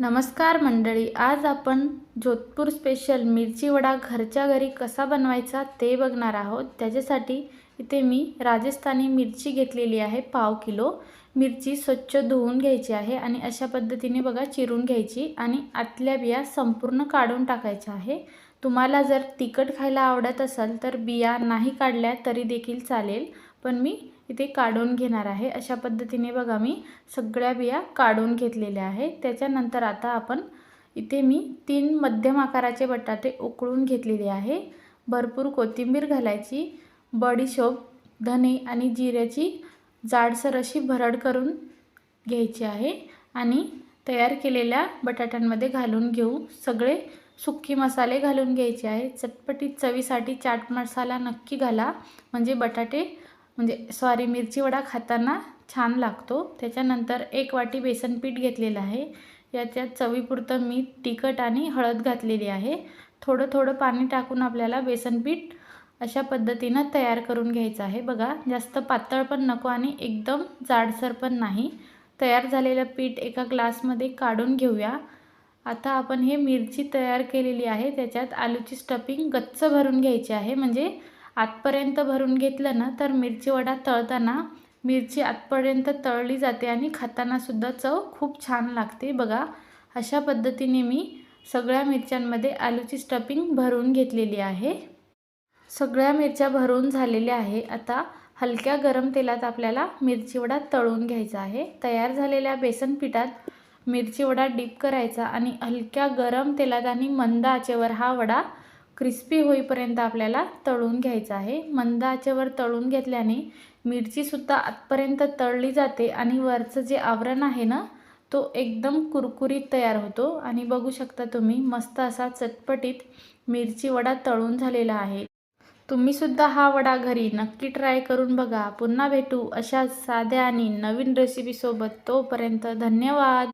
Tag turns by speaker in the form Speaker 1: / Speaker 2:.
Speaker 1: नमस्कार मंडळी आज आपण जोधपूर स्पेशल मिरची वडा घरच्या घरी कसा बनवायचा ते बघणार आहोत. त्याच्यासाठी इथे मी राजस्थानी मिरची घेतलेली आहे पाव किलो. मिरची स्वच्छ धुवून घ्यायची आहे आणि अशा पद्धतीने बघा चिरून घ्यायची आणि आतल्या बिया संपूर्ण काढून टाकायच्या आहे. तुम्हाला जर तिखट खायला आवडत असेल तर बिया नाही काढल्या तरी देखील चालेल पण मी इथे काढून घेणार आहे. अशा पद्धतीने बघा मी सगळ्या बिया काढून घेतलेल्या आहेत. त्याच्यानंतर आता आपण इथे मी तीन मध्यम आकाराचे बटाटे उकळून घेतलेले आहे. भरपूर कोथिंबीर घालायची बडीशोप धने आणि जिऱ्याची जाडसर अशी भरड करून घ्यायची आहे आणि तयार केलेल्या बटाट्यांमध्ये घालून घेऊ. सगळे सुक्की मसाले घालून घ्यायचे आहे. चटपटीत चवीसाठी चाट मसाला नक्की घाला. म्हणजे बटाटे म्हणजे सॉरी मिरची वडा खाताना छान लागतो. त्याच्यानंतर एक वाटी बेसन पीठ घेतलेलं आहे. याच्यात चवीपुरतं मीठ तिखट आणि हळद घातलेली आहे. थोडं थोडं पाणी टाकून आपल्याला बेसन पीठ अशा पद्धतीनं तयार करून घ्यायचं आहे. बघा जास्त पातळ पण नको आणि एकदम जाडसर पण नाही. तयार झालेलं पीठ एका ग्लासमध्ये काढून घेऊया. आता आपण हे मिरची तयार केलेली आहे. त्याच्यात आलूची स्टफिंग गच्च भरून घ्यायची आहे. म्हणजे आतपर्यंत भरून घेतलं ना तर मिरची वडा तळताना मिरची आतपर्यंत तळली जाते आणि खातानासुद्धा चव खूप छान लागते बघा. अशा पद्धतीने मी सगळ्या मिरच्यांमध्ये आलूची स्टफिंग भरून घेतलेली आहे. सगळ्या मिरच्या भरून झालेल्या आहे. आता हलक्या गरम तेलात आपल्याला मिरची वडा तळून घ्यायचा आहे. तयार झालेल्या बेसन पिठात मिरची वडा डीप करायचा आणि हलक्या गरम तेलात आणि मंद आचेवर हा वडा क्रिस्पी होईपर्यंत आपल्याला तळून घ्यायचं आहे. मंद आचेवर तळून घेतल्याने मिरचीसुद्धा आतपर्यंत तळली जाते आणि वरचं जे आवरण आहे ना तो एकदम कुरकुरीत तयार होतो. आणि बघू शकता तुम्ही मस्त असा चटपटीत मिरची वडा तळून झालेला आहे. तुम्हीसुद्धा हा वडा घरी नक्की ट्राय करून बघा. पुन्हा भेटू अशा साध्या आणि नवीन रेसिपीसोबत तोपर्यंत धन्यवाद!